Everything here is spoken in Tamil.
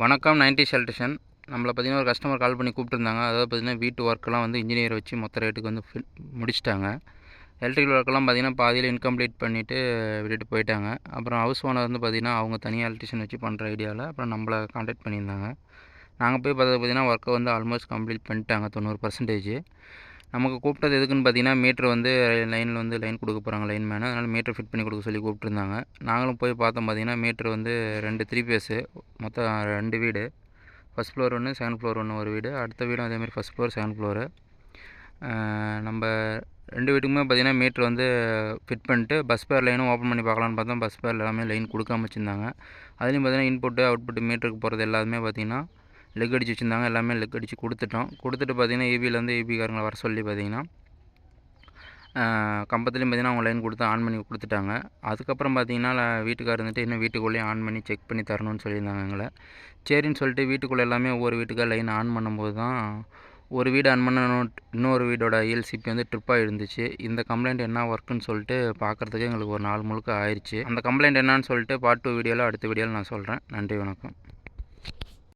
வணக்கம் நைன்டி எலக்ட்ரிஷன் நம்மளை பார்த்தீங்கன்னா ஒரு கஸ்டமர் கால் பண்ணி கூப்பிட்டுருந்தாங்க அதாவது பார்த்தீங்கன்னா வீட்டு ஒர்க்கெல்லாம் வந்து இன்ஜினியர் வச்சு மொத்த ரேட்டுக்கு வந்து ஃபில் முடிச்சிட்டாங்க. எலக்ட்ரிக்கல் ஒர்க்கெல்லாம் பார்த்திங்கன்னா பாதியில் இன்கம்ப்ளீட் பண்ணிவிட்டு விட்டுட்டு போயிட்டாங்க. அப்புறம் ஹவுஸ் ஓனர் வந்து பார்த்தீங்கன்னா அவங்க தனியாக எலக்ட்ரிஷியன் வச்சு பண்ணுற ஐடியாவில் அப்புறம் நம்மளை காண்டாக்ட் பண்ணியிருந்தாங்க. நாங்கள் போய் பார்த்தது பார்த்தீங்கன்னா ஒர்க்கை வந்து ஆல்மோஸ்ட் கம்ப்ளீட் பண்ணிட்டாங்க தொண்ணூறு பர்சன்டேஜ் நமக்கு கூப்பிட்டது எதுக்குன்னு பார்த்தீங்கன்னா மீட்ரு வந்து லைனில் வந்து லைன் கொடுக்க போகிறாங்க லைன் மேனு அதனால் மீட்ரு ஃபிட் பண்ணி கொடுக்க சொல்லி கூப்பிட்டுருந்தாங்க. நாங்களும் போய் பார்த்தோம் பார்த்தீங்கன்னா மீட்ரு வந்து ரெண்டு த்ரீ பேஸு மொத்தம் ரெண்டு வீடு. ஃபஸ்ட் ஃப்ளோர் ஒன்று செகண்ட் ஃப்ளோர் ஒன்று ஒரு வீடு. அடுத்த வீடும் அதேமாதிரி ஃபஸ்ட் ஃப்ளோர் செகண்ட் ஃப்ளோரு நம்ம ரெண்டு வீட்டுக்குமே பார்த்தீங்கன்னா மீட்ரு வந்து ஃபிட் பண்ணிட்டு பஸ் பேர் லைனும் ஓப்பன் பண்ணி பார்க்கலான்னு பார்த்தோம். பஸ் பேர் எல்லாமே லைன் கொடுக்காம வச்சுருந்தாங்க. அதுலேயும் பார்த்தீங்கன்னா இன்புட்டு அவுட்புட்டு மீட்டருக்கு போகிறது எல்லாமே பார்த்திங்கன்னா லெக் அடிச்சு வச்சுருந்தாங்க. எல்லாமே லெக் அடித்து கொடுத்துட்டோம். கொடுத்துட்டு பார்த்தீங்கன்னா ஏபியில் வந்து ஏபிக்காரங்களை வர சொல்லி பார்த்தீங்கன்னா கம்பத்துலேயும் பார்த்தீங்கன்னா அவங்க லைன் கொடுத்து ஆன் பண்ணி கொடுத்துட்டாங்க. அதுக்கப்புறம் பார்த்தீங்கன்னா வீட்டுக்கார் இருந்துட்டு இன்னும் வீட்டுக்குள்ளேயே ஆன் பண்ணி செக் பண்ணி தரணும்னு சொல்லியிருந்தாங்க எங்களை. சரின்னு சொல்லிட்டு வீட்டுக்குள்ளே எல்லாமே ஒவ்வொரு வீட்டுக்காக லைன் ஆன் பண்ணும்போது தான் ஒரு வீடு ஆன் பண்ண இன்னொரு வீடோட இஎல்சிபி வந்து ட்ரிப்பாக இருந்துச்சு இந்த கம்ப்ளைண்ட் என்ன ஒர்க்குன்னு சொல்லிட்டு பார்க்குறதுக்கு எங்களுக்கு ஒரு நாள் முழுக்க ஆயிடுச்சு அந்த கம்ப்ளைண்ட் என்னன்னு சொல்லிட்டு பார்ட் டூ வீடியோவில் அடுத்த வீடியோவில் நான் சொல்கிறேன் நன்றி வணக்கம்.